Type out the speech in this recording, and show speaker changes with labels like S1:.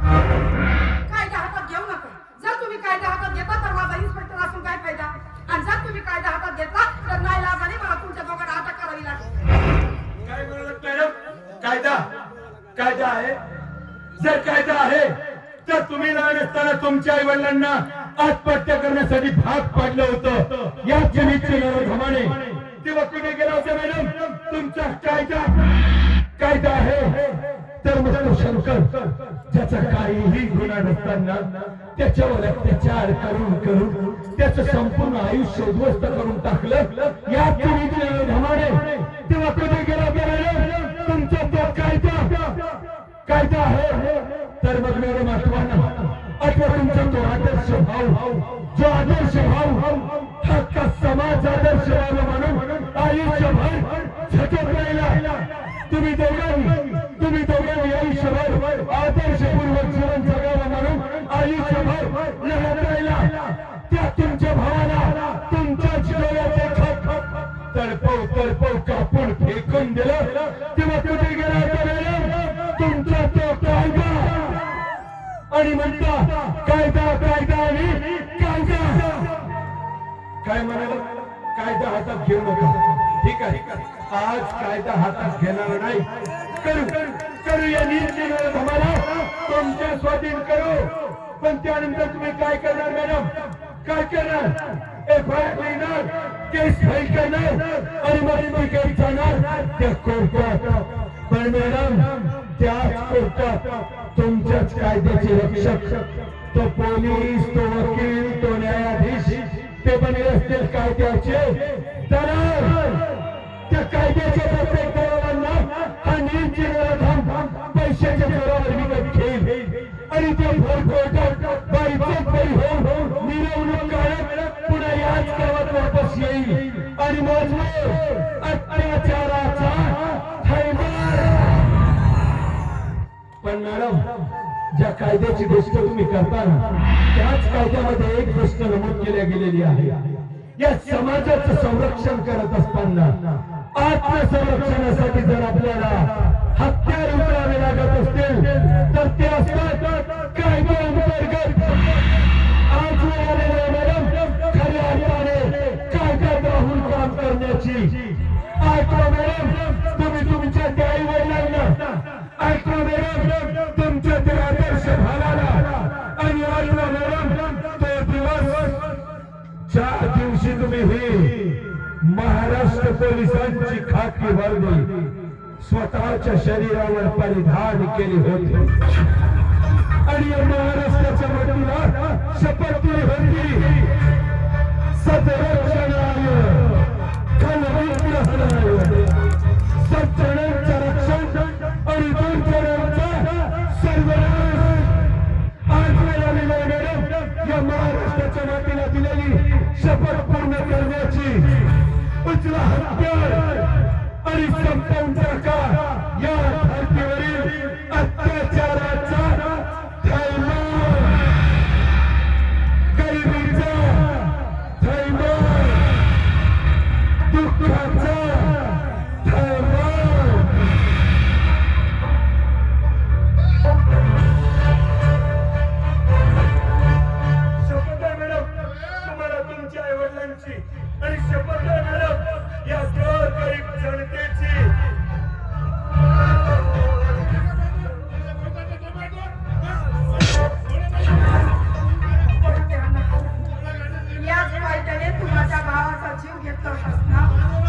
S1: कायदा हातात घेऊ नका. जर तुम्ही कायदा हातात घेतला तर माझा इन्स्पेक्टर असून काय फायदा? आणि जर तुम्ही कायदा हातात घेतला
S2: आहे. जर कायदा आहे तर तुम्ही लहान असताना तुमच्या आई वडिलांना आत्महत्या करण्यासाठी भाग पाडलं होतं. या जमीचे घमाने तेव्हा कुठे गेला होता मॅडम? तुमचा कायदा. कायदा आहे. तर मग शंकर. ज्याचा काहीही गुन्हा नसताना त्याच्यावर अत्याचार करून करून त्याचं संपूर्ण आयुष्य उद्ध्वस्त करून टाकलं. या जमीचे घमाने आहे तर मग मॅडम आठवा ना तुमचा तो आदर्श भाव जो आदर्श भाव हक्का समाज आदर्श भाव म्हणून आयुष्यभर झटत राहिला? तुम्ही दोघांनी तुम्ही दोघांनी आयुष्यभर आदर्शपूर्वक जीवन जगावं म्हणून आयुष्यभर लढत राहिला. त्या तुमच्या भावाला तुमच्या जीवनाचे खप तडपव तडपव कापून फेकून दिलं. तेव्हा कुठे गेला आणि म्हणता कायदा कायदा आणि कायदा काय म्हणाल? कायदा हातात घेऊ नका ठीक आहे. आज कायदा हातात घेणार नाही. करू करू या निर्णय आम्हाला तुमच्या स्वाधीन करू. पण त्यानंतर तुम्ही काय करणार मॅडम? काय करणार? एफ आय आर लिहिणार केस फाईल करणार आणि मग काही जाणार त्या कोर्टात. पण मॅडम त्याच कोर्टात तुमच्याच कायद्याचे रक्षक तो पोलीस तो वकील तो न्यायाधीश ते बनले असतील कायद्याचे तर त्या कायद्याच्या प्रत्येक दलालांना हा निर्जीव पैशाच्या जोरावर विकत घेईल. आणि ते भर कोर्टात बारीक बरी होऊन मिरवणूक काढत पुन्हा याच गावात वापस येईल. आणि माझं पण मॅडम ज्या कायद्याची गोष्ट तुम्ही करता ना त्याच कायद्यामध्ये एक गोष्ट नमूद केल्या गेलेली आहे. या समाजाचं संरक्षण करत असताना आत्मसंरक्षणासाठी जर आपल्याला हत्यार उतरावे लागत असतील तर ते असतात तुम्ही ही महाराष्ट्र पोलिसांची खाकी वर्दी स्वतःच्या शरीरावर परिधान केली होती. आणि या महाराष्ट्राच्या वतीला शपथ दिली होती. महाराष्ट्राच्या मातीला दिलेली शपथ पूर्ण करण्याची उचला हत्यार आणि संपवून टाका.
S1: याच कायद्याने तू माझ्या